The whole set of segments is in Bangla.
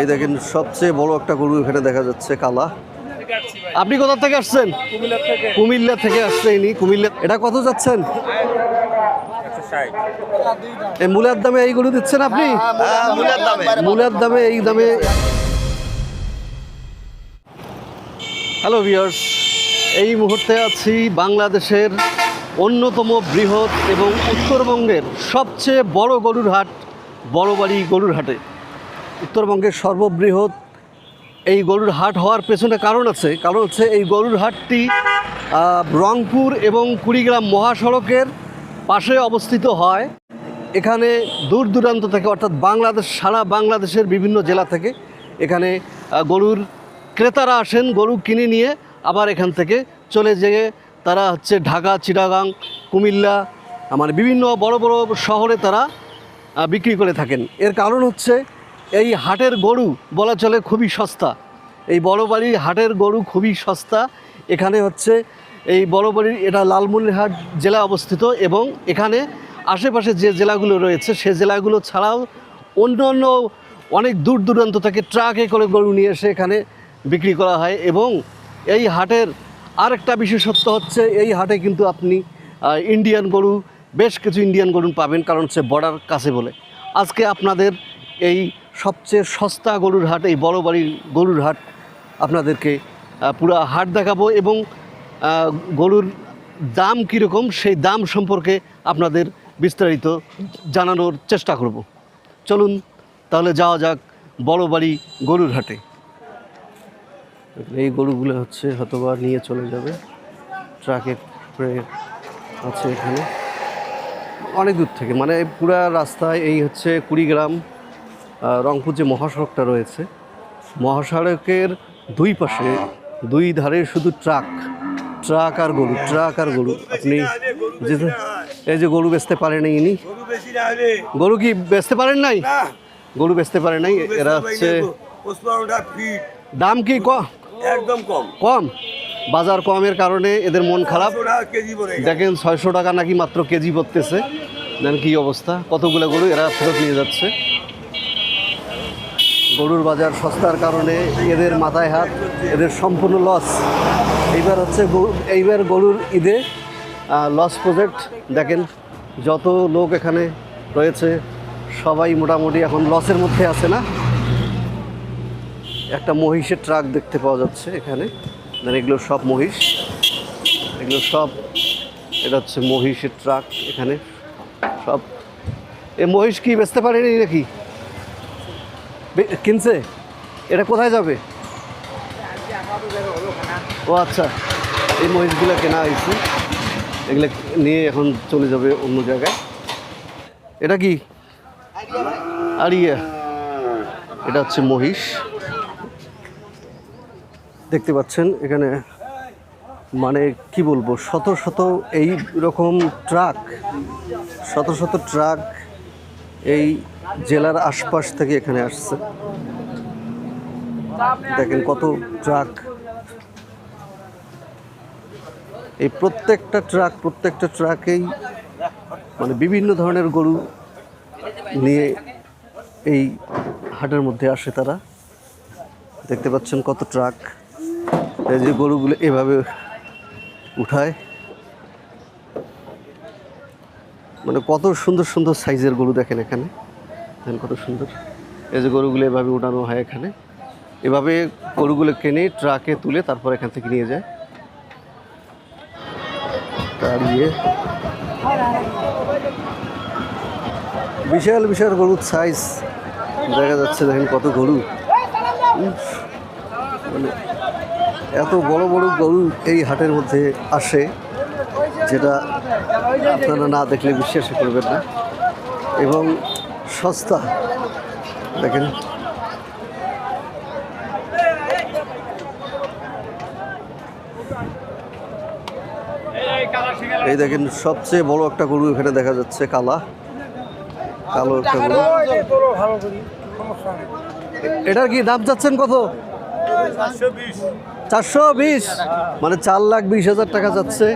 এই দেখেন, সবচেয়ে বড় একটা গরু এখানে দেখা যাচ্ছে, কালা। আপনি কোথা থেকে আসছেন? কুমিল্লা থেকে আসছে ইনি, কুমিল্লা। এটা কত যাচ্ছেন? এই মূলার দামে এই গরু দিচ্ছেন আপনি? মূলার দামে, এই দামে। হ্যালো ভিউয়ার্স এই মুহূর্তে আছি বাংলাদেশের অন্যতম বৃহৎ এবং উত্তরবঙ্গের সবচেয়ে বড় গরুর হাট, বড়বাড়ি গরুর হাটে। উত্তরবঙ্গের সর্ববৃহৎ এই গরুর হাট হওয়ার পেছনে কারণ আছে। কারণ হচ্ছে এই গরুর হাটটি রংপুর এবং কুড়িগ্রাম মহাসড়কের পাশে অবস্থিত হয়। এখানে দূর দূরান্ত থেকে, অর্থাৎ বাংলাদেশ, সারা বাংলাদেশের বিভিন্ন জেলা থেকে এখানে গরুর ক্রেতারা আসেন, গরু কিনে নিয়ে আবার এখান থেকে চলে যেয়ে তারা হচ্ছে ঢাকা, চিটাগাং, কুমিল্লা মানে বিভিন্ন বড় বড় শহরে তারা বিক্রি করে থাকেন। এর কারণ হচ্ছে এই হাটের গরু বলা চলে খুবই সস্তা। এই বড় বাড়ির হাটের গরু খুবই সস্তা। এখানে হচ্ছে এই বড় বাড়ির, এটা লালমনিরহাট জেলা অবস্থিত এবং এখানে আশেপাশে যে জেলাগুলো রয়েছে, সে জেলাগুলো ছাড়াও অন্য অন্য অনেক দূর দূরান্ত থেকে ট্রাকে করে গরু নিয়ে এসে এখানে বিক্রি করা হয় এবং এই হাটের আরেকটা বিশেষত্ব হচ্ছে, এই হাটে কিন্তু আপনি ইন্ডিয়ান গরু, বেশ কিছু ইন্ডিয়ান গরু পাবেন, কারণ হচ্ছে বর্ডার কাছে বলে। আজকে আপনাদের এই সবচেয়ে সস্তা গরুর হাট, এই বড় বাড়ির গরুর হাট আপনাদেরকে পুরা হাট দেখাবো এবং গরুর দাম কীরকম সেই দাম সম্পর্কে আপনাদের বিস্তারিত জানানোর চেষ্টা করব। চলুন তাহলে যাওয়া যাক বড় বাড়ি গরুর হাটে। এই গরুগুলো হচ্ছে হয়তোবা নিয়ে চলে যাবে। ট্রাকে আছে এখানে। অনেক দূর থেকে মানে পুরা রাস্তায় এই হচ্ছে কুড়িগ্রাম রংপুর যে মহাসড়কটা রয়েছে মহাসড়কের দুই পাশে দুই ধারে শুধু ট্রাক ট্রাক আর গরু ট্রাক আর গরু। আপনি এই যে গরু বেচতে পারেন ইনি। গরু না হলে গরু কি বেচতে পারেন নাই? গরু বেচতে পারে নাই এরা হচ্ছে দাম কি একদম কম। কম? বাজার কমের কারণে এদের মন খারাপ। দেখেন ছয়শো টাকা নাকি মাত্র কেজি পড়তেছে। দেন কি অবস্থা? কতগুলো গরু এরা ফেরত নিয়ে যাচ্ছে। গরুর বাজার সস্তার কারণে এদের মাথায় হাত, এদের সম্পূর্ণ লস এইবার হচ্ছে এইবার গরুর ঈদে লস প্রজেক্ট দেখেন, যত লোক এখানে রয়েছে, সবাই মোটামুটি এখন লসের মধ্যে আছে না? একটা মহিষের ট্রাক দেখতে পাওয়া যাচ্ছে এখানে। এগুলো সব মহিষ। এগুলো সব, এটা হচ্ছে মহিষের ট্রাক এখানে। সব, এ মহিষ কি বেচতে পারেনি নাকি? কিনছে? এটা কোথায় যাবে? ও আচ্ছা এই মহিষগুলো কেনা হয়েছে। এগুলো নিয়ে এখন চলে যাবে অন্য জায়গায়। এটা কি? আরিয়া এটা হচ্ছে মহিষ। দেখতে পাচ্ছেন এখানে মানে কি বলব, শত শত এই রকম ট্রাক, শত শত ট্রাক, এই জেলার আশপাশ থেকে এখানে আসছে। দেখেন কত ট্রাক। এই প্রত্যেকটা ট্রাক, প্রত্যেকটা ট্রাকেই মানে বিভিন্ন ধরনের গরু নিয়ে এই হাটের মধ্যে আসে তারা। দেখতে পাচ্ছেন কত ট্রাক। এই যে গরুগুলো এভাবে উঠায়। মানে কত সুন্দর সুন্দর সাইজের গরু দেখেন এখানে। দেখেন কত সুন্দর। এই যে গরুগুলো এভাবে উঠানো হয় এখানে। এভাবে গরুগুলো কেনে ট্রাকে তুলে তারপর এখান থেকে নিয়ে যায়। ইয়ে বিশাল বিশাল গরুর সাইজ দেখা যাচ্ছে, দেখেন কত গরু। মানে এত বড় বড় গরু এই হাটের মধ্যে আসে, যেটা আপনারা না দেখলে বিশ্বাসই করবেন না। এবং সস্তা। দেখেন। এই দেখেন, সবচেয়ে বড় একটা গরু এখানে দেখা যাচ্ছে, কালা। কালো একটা গরু। এটার কি দাম চাচ্ছেন কত? চারশো বিশ। মানে চার লাখ বিশ হাজার টাকা যাচ্ছে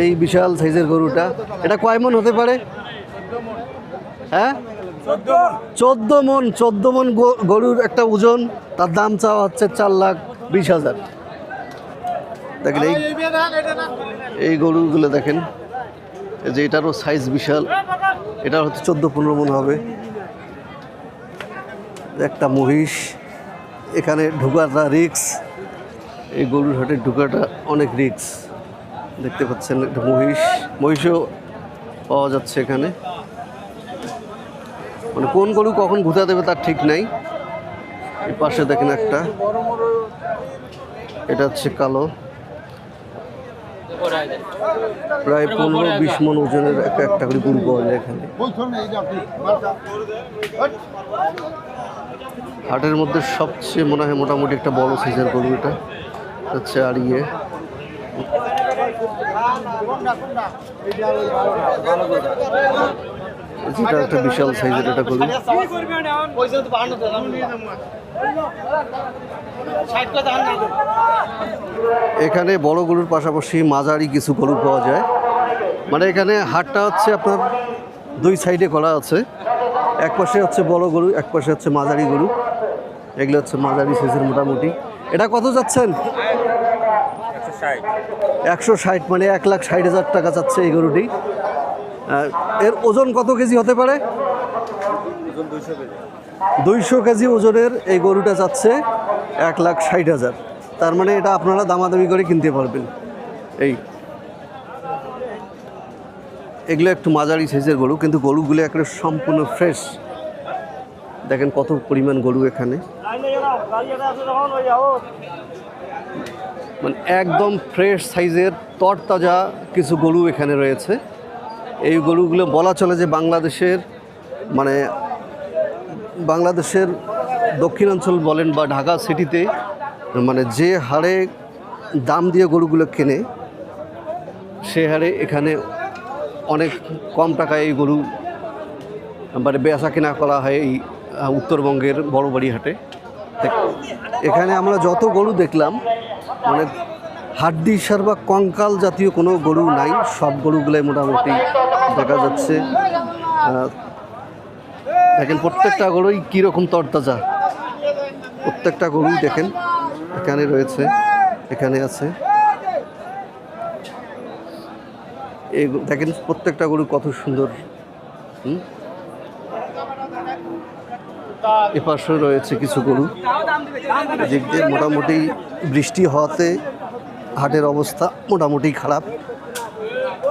এই বিশাল সাইজের গরুটা। এটা কয় মন হতে পারে? হ্যাঁ? চোদ্দ মন। চোদ্দ মন গরুর একটা ওজন, তার দাম চাওয়া হচ্ছে চার লাখ বিশ হাজার। দেখেন এই এই গরুগুলো দেখেন যে এটারও সাইজ বিশাল, এটা হচ্ছে চোদ্দ পনেরো মন হবে। একটা মহিষ, এখানে ঢুকাটা রিক্স এই গরুর হাটে ঢুকাটা অনেক রিক্স দেখতে পাচ্ছেন একটা মহিষ, মহিষও পাওয়া যাচ্ছে এখানে। মানে কোন গরু কখন ঘুতা দেবে তার ঠিক নাই। এই পাশে দেখেন একটা। এটা হচ্ছে কালো। প্রায় পনেরো বিশ মন ওজনের একটা একটা করে গরু পাওয়া যায় এখানে। হাটের মধ্যে সবচেয়ে মনে হয় মোটামুটি একটা বড় সাইজের গরু এটা। হচ্ছে আর ইয়ে যেটা একটা বিশাল সাইজের একটা গরু। এখানে বড় গরুর পাশাপাশি মাঝারি কিছু গরু পাওয়া যায়। মানে এখানে হাটটা হচ্ছে আপনার দুই সাইডে করা আছে। এক পাশে হচ্ছে বড় গরু এক পাশে হচ্ছে মাঝারি গরু। এগুলো হচ্ছে মাঝারি সাইজের মোটামুটি। এটা কত যাচ্ছেন? একশো ষাট মানে এক লাখ ষাট হাজার টাকা যাচ্ছে এই গরুটি। এর ওজন কত কেজি হতে পারে? দুইশো কেজি ওজনের এই গরুটা যাচ্ছে এক লাখ ষাট হাজার। তার মানে এটা আপনারা দামাদামি করে কিনতে পারবেন। এই এগুলো একটু মাঝারি সাইজের গরু, কিন্তু গরুগুলো একেবারে সম্পূর্ণ ফ্রেশ। দেখেন কত পরিমাণ গরু এখানে। মানে একদম ফ্রেশ সাইজের তরতাজা কিছু গরু এখানে রয়েছে। এই গরুগুলো বলা চলে যে বাংলাদেশের মানে বাংলাদেশের দক্ষিণাঞ্চল বলেন বা ঢাকা সিটিতে মানে যে হারে দাম দিয়ে গরুগুলো কেনে, সে হারে এখানে অনেক কম টাকায় এই গরু মানে বেচা কেনা করা হয় এই উত্তরবঙ্গের বড় বাড়ি হাটে এখানে আমরা যত গরু দেখলাম মানে হাড্ডি সার বা কঙ্কাল জাতীয় কোনো গরু নাই। সব গরুগুলাই মোটামুটি দেখা যাচ্ছে। দেখেন, প্রত্যেকটা গরুই কীরকম তরতাজা। প্রত্যেকটা গরুই দেখেন, এখানে রয়েছে, এখানে আছে। এই দেখেন, প্রত্যেকটা গরু কত সুন্দর? এপাশে রয়েছে কিছু গরু। মোটামুটি বৃষ্টি হওয়াতে হাটের অবস্থা মোটামুটি খারাপ।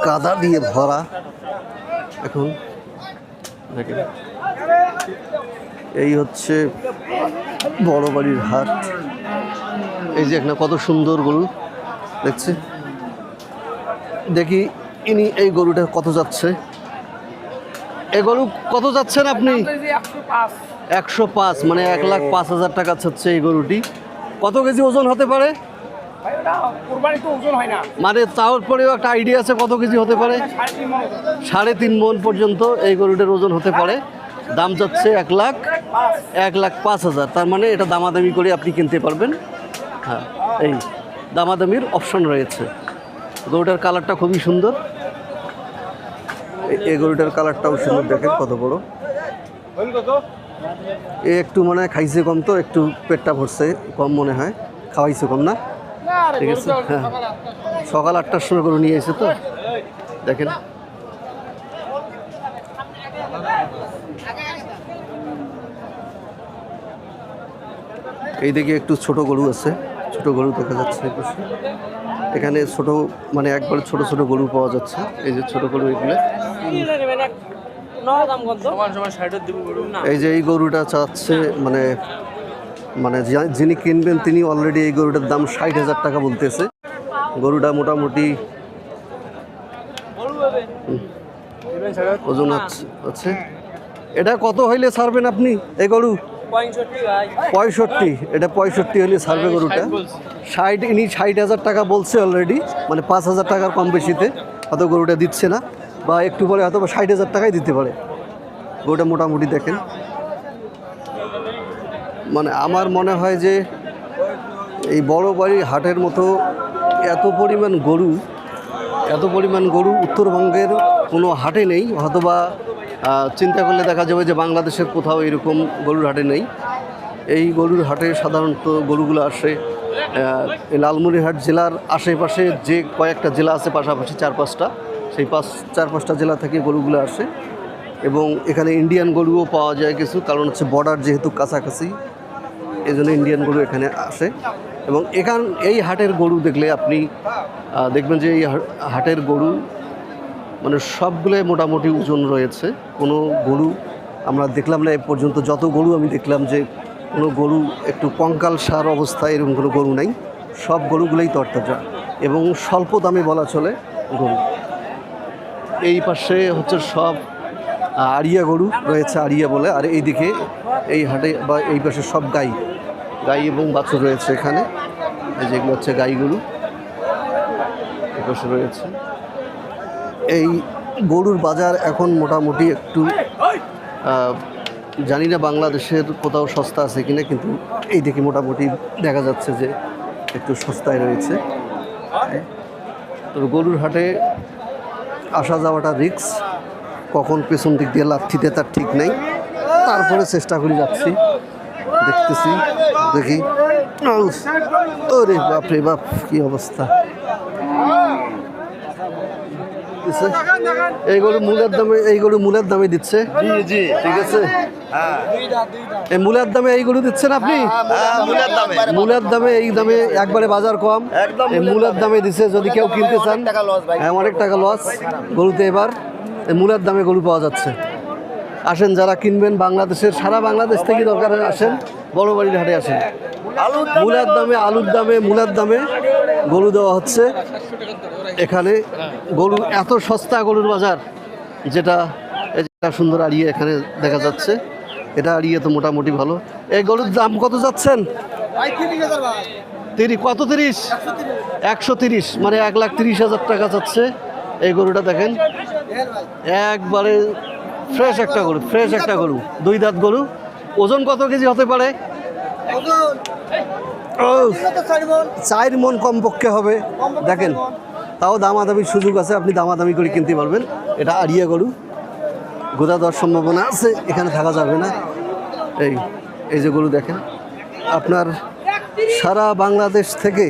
কাদা দিয়ে ভরা। এখন এই হচ্ছে বড় বাড়ির হাট। এই যে এখানে কত সুন্দর গরু, দেখছি। দেখি ইনি এই গরুটা কত যাচ্ছে। এই গরু কত যাচ্ছেন আপনি? একশো পাঁচ মানে এক লাখ পাঁচ হাজার টাকা হচ্ছে এই গরুটি। কত কেজি ওজন হতে পারে? মানে তারপরেও একটা আইডিয়া আছে কত কেজি হতে পারে? সাড়ে তিন মন পর্যন্ত এই গরুটার ওজন হতে পারে। দাম যাচ্ছে এক লাখ এক লাখ পাঁচ হাজার। তার মানে এটা দামাদামি করে আপনি কিনতে পারবেন। হ্যাঁ এই দামাদামির অপশন রয়েছে। গরুটার কালারটা খুবই সুন্দর। এই গরুটার কালারটাও সুন্দর, দেখেন কত বড়। এ একটু মানে খাইছে কম তো, একটু পেটটা ভরছে, কম মনে হয়। খাওয়াইছে কম না? ঠিক আছে। হ্যাঁ। সকাল আটটার সময় গরু নিয়ে এসে তো। দেখেন। এই দিকে একটু ছোট গরু আছে। ছোট গরু দেখা যাচ্ছে এখানে ছোট মানে একবারে ছোট ছোট গরু পাওয়া যাচ্ছে। এই যে ছোট গরু এগুলো। এই যে এই গরুটা চাচ্ছে মানে মানে যিনি কিনবেন তিনি অলরেডি এই গরুটার দাম ষাট হাজার টাকা বলতেছে। গরুটা মোটামুটি ওজন আছে- এটা কত হইলে ছাড়বেন আপনি এই গরু? পঁয়ষট্টি এটা পঁয়ষট্টি হলে ছাড়বে গরুটা। ষাট ইনি ষাট হাজার টাকা বলছে অলরেডি মানে পাঁচ হাজার টাকার কম বেশিতে। হয়তো গরুটা দিচ্ছে না। বা একটু পরে হয়তো বা ষাট হাজার টাকাই দিতে পারে। গরুটা মোটামুটি দেখেন। মানে আমার মনে হয় যে এই বড় বাড়ির হাটের মতো এত পরিমাণ গরু, এত পরিমাণ গরু উত্তরবঙ্গের কোনো হাটে নেই, অথবা চিন্তা করলে দেখা যাবে যে বাংলাদেশের কোথাও এরকম গরুর হাটে নেই। এই গরুর হাটে সাধারণত গরুগুলো আসে লালমনিরহাট জেলার আশেপাশে যে কয়েকটা জেলা আছে, পাশাপাশি চার পাঁচটা, সেই পাঁচ, চার পাঁচটা জেলা থেকে গরুগুলো আসে। এবং এখানে ইন্ডিয়ান গরুও পাওয়া যায় কিছু, কারণ হচ্ছে বর্ডার যেহেতু কাছাকাছি এই জন্য ইন্ডিয়ান গরু এখানে আসে এবং এখান এই হাটের গরু দেখলে আপনি দেখবেন যে এই হাটের গরু মানে সবগুলোই মোটামুটি ওজন রয়েছে। কোনো গরু আমরা দেখলাম না এ পর্যন্ত। যত গরু আমি দেখলাম যে কোনো গরু একটু কঙ্কাল সার অবস্থায় এরকম কোনো গরু নাই। সব গরুগুলোই তরতাজা এবং স্বল্প দামে বলা চলে গরু। এই পাশে হচ্ছে সব আড়িয়া গরু রয়েছে, আড়িয়া বলে। আর এইদিকে এই হাটে বা এই পাশে সব গাই। গাই এবং বাছুর রয়েছে এখানে। এই যেগুলো হচ্ছে গাই গরু এই পাশে রয়েছে। এই গরুর বাজার এখন মোটামুটি একটু জানি না বাংলাদেশের কোথাও সস্তা আছে কিনা, কিন্তু এই দিকে মোটামুটি দেখা যাচ্ছে যে একটু সস্তায় রয়েছে। তো গরুর হাটে আসা যাওয়াটা রিক্স কখন পেছন দিক দিয়ে লাথিতে তার ঠিক নেই। তারপরে চেষ্টা করে যাচ্ছি। দেখতেছি দেখি! ওরে বাপ রে বাপ কি অবস্থা। দিচ্ছে। এই গরু মূলের দামে এই গরু মূলের দামে দিচ্ছে? জি জি ঠিক আছে? হ্যাঁ। এই মূলের দামে এই গরু দিচ্ছেন আপনি? হ্যাঁ মূলের দামে। এই দামে একবারে বাজার কম। এই মূলের দামে দিছে যদি কেউ কিনতে চান। হ্যাঁ অনেক টাকা লস গরুতে এবার এই মূলের দামে গরু পাওয়া যাচ্ছে। আসেন, যারা কিনবেন বাংলাদেশের, সারা বাংলাদেশ থেকে দরকার আসেন বড় বাড়ির হাটে আসেন। মূলার দামে, আলুর দামে, মূলার দামে গরু দেওয়া হচ্ছে। এখানে গরু, এত সস্তা গরুর বাজার, যেটা একটা সুন্দর আড়িয়ে এখানে দেখা যাচ্ছে। এটা আড়িয়ে তো মোটামুটি ভালো। এই গরুর দাম কত যাচ্ছেন? তিরিশ, কত তিরিশ? একশো তিরিশ মানে এক লাখ তিরিশ হাজার টাকা যাচ্ছে। এই গরুটা দেখেন, একবারে ফ্রেশ একটা গরু ফ্রেশ একটা গরু দুই দাঁত গরু। ওজন কত কেজি হতে পারে? ও চার মন। কমপক্ষে হবে। দেখেন তাও দামাদামির সুযোগ আছে আপনি দামাদামি করে কিনতে পারবেন। এটা আড়িয়া গরু। গোদা দেওয়ার সম্ভাবনা আছে এখানে থাকা যাবে না। এই এই যে গরু দেখেন আপনার সারা বাংলাদেশ থেকে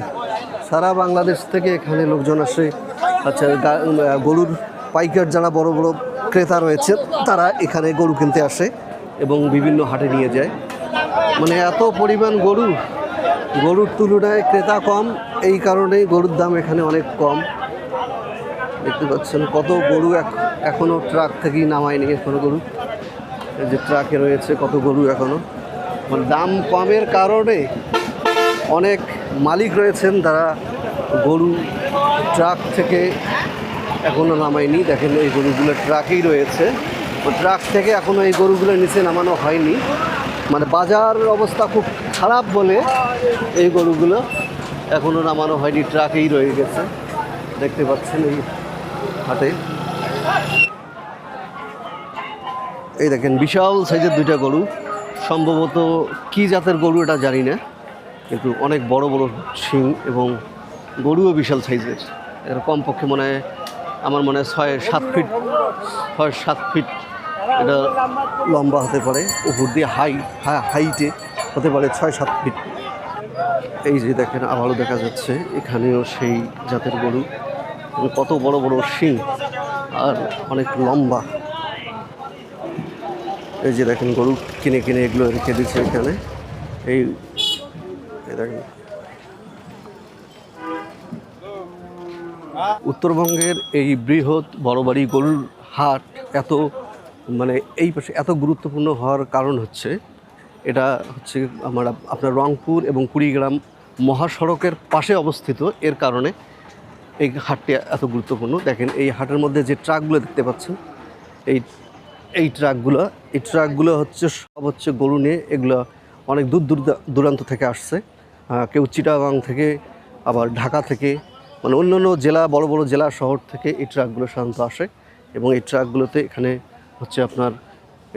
সারা বাংলাদেশ থেকে এখানে লোকজন আসে। আচ্ছা গরুর পাইকার যারা বড় বড় ক্রেতা রয়েছে তারা এখানে গরু কিনতে আসে এবং বিভিন্ন হাটে নিয়ে যায়। মানে এত পরিমাণ গরু, গরুর তুলনায় ক্রেতা কম, এই কারণেই গরুর দাম এখানে অনেক কম। দেখতে পাচ্ছেন কত গরু এখনও ট্রাক থেকেই নামায়নি এখনও গরু। যে ট্রাকে রয়েছে কত গরু এখনও মানে দাম কমের কারণে অনেক মালিক রয়েছেন, তারা গরু ট্রাক থেকে এখনও নামায়নি। দেখেন এই গরুগুলো ট্রাকেই রয়েছে। ট্রাক থেকে এখনও এই গরুগুলো নিচে নামানো হয়নি। মানে বাজার অবস্থা খুব খারাপ বলে এই গরুগুলো এখনও নামানো হয়নি, ট্রাকেই রয়ে গেছে। দেখতে পাচ্ছেন এই হাটে। এই দেখেন, বিশাল সাইজের দুইটা গরু। সম্ভবত কি জাতের গরু এটা জানি না, কিন্তু অনেক বড় বড় শিং এবং গরুও বিশাল সাইজের। এর কমপক্ষে মনে হয় আমার মনে হয় ছয়, সাত ফিট ছয়, সাত ফিট এটা লম্বা হতে পারে, উপর দিয়ে হাই হাইটে হতে পারে ছয়, সাত ফিট এই যে দেখেন, আবারও দেখা যাচ্ছে, এখানেও সেই জাতের গরু। কত বড় বড় শিং আর অনেক লম্বা। এই যে দেখেন, গরু কিনে কিনে এগুলো রেখে দিচ্ছে এখানে। এই দেখেন উত্তরবঙ্গের এই বৃহৎ, বড় বাড়ি, গরুর হাট এত মানে এই পাশে এত গুরুত্বপূর্ণ হওয়ার কারণ হচ্ছে, এটা হচ্ছে আমার, আপনার রংপুর এবং কুড়িগ্রাম মহাসড়কের পাশে অবস্থিত। এর কারণে এই হাটটি এত গুরুত্বপূর্ণ। দেখেন, এই হাটের মধ্যে যে ট্রাকগুলো দেখতে পাচ্ছেন, এই এই ট্রাকগুলো এই ট্রাকগুলো হচ্ছে, সব হচ্ছে গরু নিয়ে, এগুলো অনেক দূর দূর দূরান্ত থেকে আসছে। কেউ চিটাগাং থেকে, আবার ঢাকা থেকে মানে অন্য অন্য জেলা, বড় বড় জেলা শহর থেকে এই ট্রাকগুলো সাধারণত আসে এবং এই ট্রাকগুলোতে এখানে হচ্ছে আপনার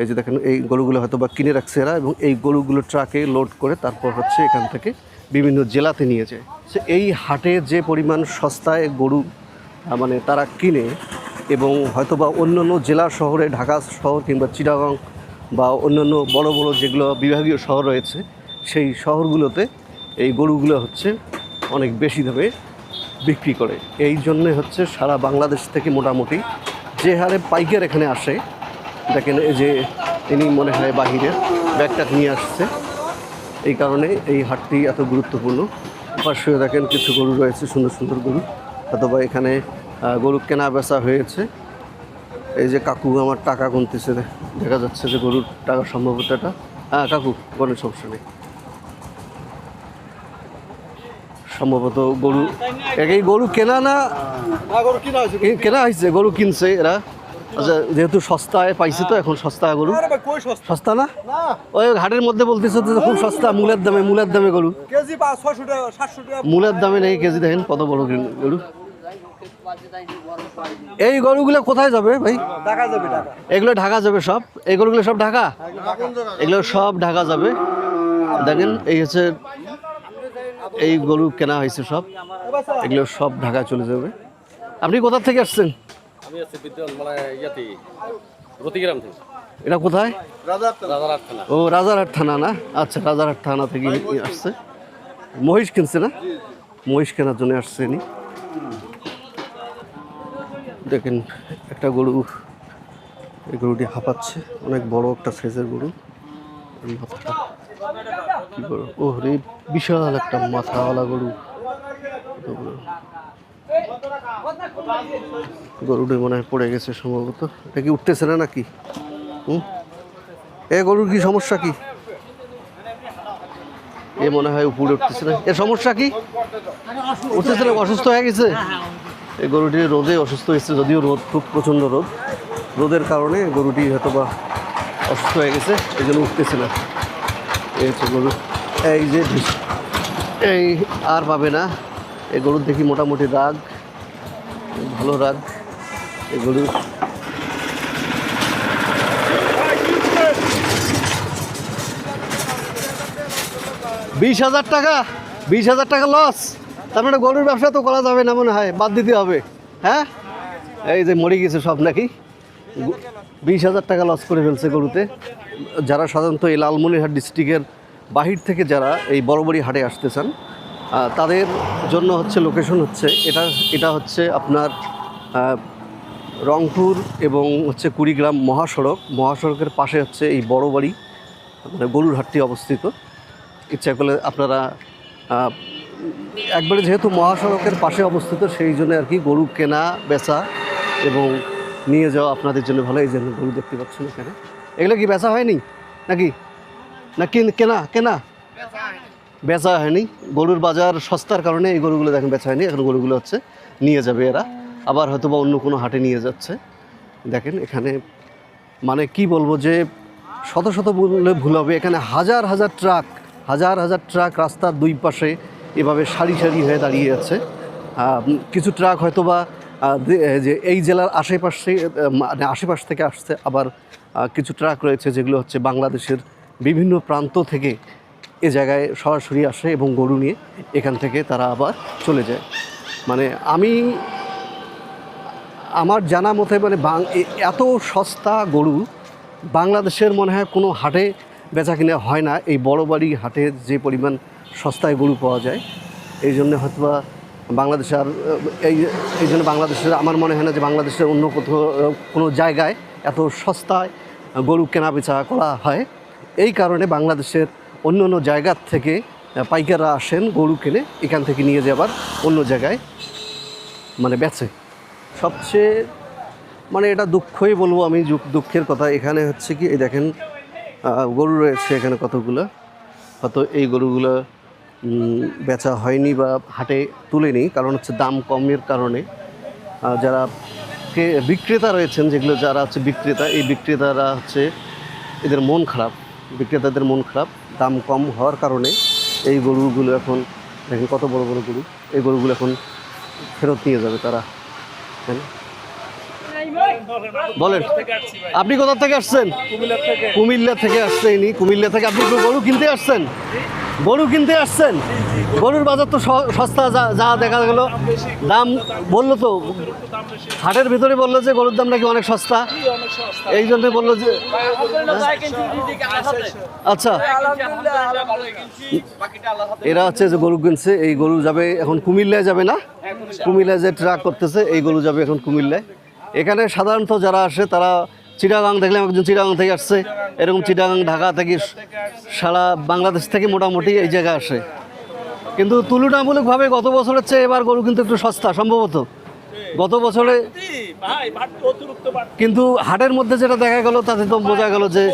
এই যে দেখেন, এই গরুগুলো হয়তো বা কিনে রাখছে এরা এবং এই গরুগুলো ট্রাকে লোড করে তারপর হচ্ছে এখান থেকে বিভিন্ন জেলাতে নিয়ে যায়। সে এই হাটে যে পরিমাণ সস্তায় গরু মানে তারা কিনে এবং হয়তোবা অন্যান্য জেলা শহরে, ঢাকা শহর কিংবা চিটাগাং বা অন্যান্য বড় বড় যেগুলো বিভাগীয় শহর রয়েছে, সেই শহরগুলোতে এই গরুগুলো হচ্ছে অনেক বেশি দামে বিক্রি করে। এই জন্যে হচ্ছে সারা বাংলাদেশ থেকে মোটামুটি যে হারে পাইকার এখানে আসে, দেখেন এই যে ইনি মনে হয় বাহিরের ব্যাগটা নিয়ে আসছে। এই কারণে এই হাটটি এত গুরুত্বপূর্ণ। পাশেও দেখেন কিছু গরু রয়েছে, সুন্দর সুন্দর গরু। অথবা এখানে গরু কেনা বেচা হয়েছে। এই যে কাকু আমার টাকা গুনতেছে, দেখা যাচ্ছে যে গরুর টাকা সম্ভবত এটা। হ্যাঁ কাকু, কোনো সমস্যা নেই। সম্ভবত গরু। এই গরু কেনা না? কেনা হয়েছে গরু কিনছে এরা। আচ্ছা যেহেতু সস্তায় পাইছে তো এখন সস্তা গরু। সস্তা? না? ওই ঘাটের মধ্যে বলতেছে তো খুব সস্তা মূলের দামে মূলের দামে গরু। কেজি পাঁচ ছশো টাকা সাতশো টাকা। মূলের দামে নেই কেজি দেখেন কত বড় গরু। এই গরুগুলো কোথায় যাবে ভাই? ঢাকা যাবে এগুলো ঢাকা যাবে সব? এই গরুগুলো সব ঢাকা। এগুলো সব ঢাকা যাবে। দেখেন এই হচ্ছে এই গরু কেনা হয়েছে সব। এগুলো সব ঢাকা চলে যাবে। আপনি কোথা থেকে আসছেন? আমি আছি বিদ্যুৎ মানে ইয়াতে রতিগ্রাম থেকে। এটা কোথায়? রাজারহাট থানা। ও রাজারহাট থানা না? আচ্ছা রাজারহাট থানা থেকে আসছে। মহিষ কিনছে না? মহিষ কেনার জন্য আসছে নি দেখেন একটা গরু এই গরুটি হাঁপাচ্ছে। অনেক বড় একটা সাইজের গরু। মাথাটা গরু ও বিশাল একটা মাথাওয়ালা গরু। গরুটি মনে হয় পড়ে গেছে সম্ভবত। এটা কি উঠতেছে না নাকি? হুম? এ, গরুর কি সমস্যা কি? এ মনে হয় উপরে উঠতেছে না। এর সমস্যা কি? উঠতেছে না, অসুস্থ হয়ে গেছে? এই গরুটি রোদে অসুস্থ হয়েছে, যদিও রোদ, খুব প্রচণ্ড রোদ। রোদের কারণে গরুটি হয়তো বা অসুস্থ হয়ে গেছে, এই জন্য উঠতেছে না। এই গরু। এই যে এই আর পাবে না। এই গরুর দেখি মোটামুটি রাগ, ভালো রাগ। এই গরু। বিশ হাজার টাকা, বিশ হাজার টাকা লস তার মানে গরুর ব্যবসা তো করা যাবে না মনে হয়, বাদ দিতে হবে। হ্যাঁ? এই যে মরে গেছে সব নাকি। বিশ হাজার টাকা লস করে ফেলছে গরুতে। যারা সাধারণত এই লালমনিরহাট ডিস্ট্রিক্টের বাহির থেকে যারা এই বড় বড়ি হাটে আসতে চান তাদের জন্য হচ্ছে লোকেশন হচ্ছে এটা এটা হচ্ছে আপনার রংপুর এবং হচ্ছে কুড়িগ্রাম মহাসড়ক। মহাসড়কের পাশে হচ্ছে এই বড় বাড়ি মানে গরুর হাটটি অবস্থিত। ইচ্ছা করলে আপনারা একবারে যেহেতু মহাসড়কের পাশে অবস্থিত, সেই জন্য আর কি গরু কেনা, বেচা এবং নিয়ে যাওয়া আপনাদের জন্য ভালো। এই জন্য গরু দেখতে পাচ্ছেন এখানে। এগুলো কি বেচা হয়নি? নাকি? না, কিন- কেনা বেচা হয়নি। গরুর বাজার সস্তার কারণে এই গরুগুলো দেখেন বেচা হয়নি, এখন গরুগুলো হচ্ছে নিয়ে যাবে এরা। আবার হয়তো বা অন্য কোনো হাটে নিয়ে যাচ্ছে। দেখেন এখানে মানে কি বলব যে শত শত বললে ভুল হবে। এখানে হাজার হাজার ট্রাক, হাজার হাজার ট্রাক রাস্তার দুই পাশে এভাবে সারি সারি হয়ে দাঁড়িয়ে আছে। কিছু ট্রাক হয়তো বা যে এই জেলার আশেপাশে মানে আশেপাশ থেকে আসছে। আবার কিছু ট্রাক রয়েছে যেগুলো হচ্ছে বাংলাদেশের বিভিন্ন প্রান্ত থেকে এ জায়গায় সরাসরি আসে এবং গরু নিয়ে এখান থেকে তারা আবার চলে যায়। মানে আমি, আমার জানা মতে মানে এত সস্তা গরু বাংলাদেশের মনে হয় কোনো হাটে বেচা কিনা হয় না। এই বড় বাড়ি হাটে যে পরিমাণ সস্তায় গরু পাওয়া যায়, এই জন্য হয়তো বা বাংলাদেশে আর এই এই জন্য বাংলাদেশের, আমার মনে হয় না যে বাংলাদেশের অন্য কোথাও, কোনো জায়গায় এত সস্তায় গরু কেনা বেচা করা হয়। এই কারণে বাংলাদেশের অন্য অন্য জায়গার থেকে পাইকাররা আসেন, গরু কিনে, এখান থেকে নিয়ে যাবার অন্য জায়গায় মানে বেচে। সবচেয়ে মানে এটা দুঃখই বলব আমি দুঃখের কথা। এখানে হচ্ছে কি, এই দেখেন গরু রয়েছে এখানে কতগুলো। হয়তো এই গরুগুলো বেচা হয়নি বা হাটে তুলেনি, কারণ হচ্ছে দাম কমের কারণে। যারা বিক্রেতা রয়েছেন, যেগুলো যারা হচ্ছে বিক্রেতা, এই বিক্রেতারা হচ্ছে এদের মন খারাপ। বিক্রেতাদের মন খারাপ, দাম কম হওয়ার কারণে এই গরুগুলো এখন, দেখেন কত বড় বড় গরু, এই গরুগুলো এখন ফেরত নিয়ে যাবে তারা বলেন, আপনি কোথা থেকে আসছেন? কুমিল্লা থেকে। আসছেন কুমিল্লা থেকে। আপনি গরু কিনতে আসছেন? গরু কিনতে আসছেন? গরুর বাজার তো সস্তা, যা যা দেখা গেল। দাম বলল তো, হাটের ভিতরে বলল যে গরুর দাম নাকি অনেক সস্তা। এই জন্য বলল যে আচ্ছা। এরা হচ্ছে যে গরু কিনছে, এই গরু যাবে এখন কুমিল্লায় যাবে না? কুমিল্লায় যে ট্রাক করতেছে, এই গরু যাবে এখন কুমিল্লায়। এখানে সাধারণত যারা আসে, তারা চিটাগাং দেখলাম একজন চিটাগাং থেকে আসছে। এরকম চিটাগাং ঢাকা থেকে সারা বাংলাদেশ থেকে মোটামুটি এই জায়গায় আসে। কিন্তু তুলনামূলকভাবে গত বছরের চেয়ে এবার গরু কিন্তু একটু সস্তা সম্ভবত। গত বছরে কিন্তু হাটের মধ্যে যেটা দেখা গেল তাতে তো বোঝা গেল যে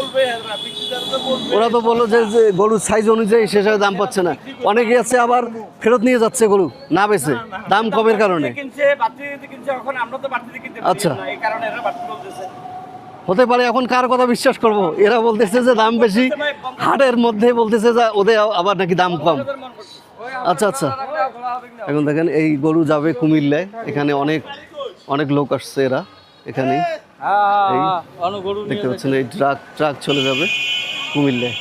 ওরা তো বলল যে গরুর সাইজ অনুযায়ী সে হিসাবে দাম পাচ্ছে না। অনেকে আছে আবার ফেরত নিয়ে যাচ্ছে গরু না বেছে দাম কমের কারণে। আচ্ছা। হতে পারে এখন কার কথা বিশ্বাস করব? এরা বলতেছে যে দাম বেশি হাটের মধ্যে বলতেছে যে ওদের আবার নাকি দাম কম। আচ্ছা আচ্ছা। এখন দেখেন এই গরু যাবে কুমিল্লায়। এখানে অনেক অনেক লোক আসছে এরা এখানে দেখতে পাচ্ছেন এই ট্রাক ট্রাক চলে যাবে কুমিল্লায়।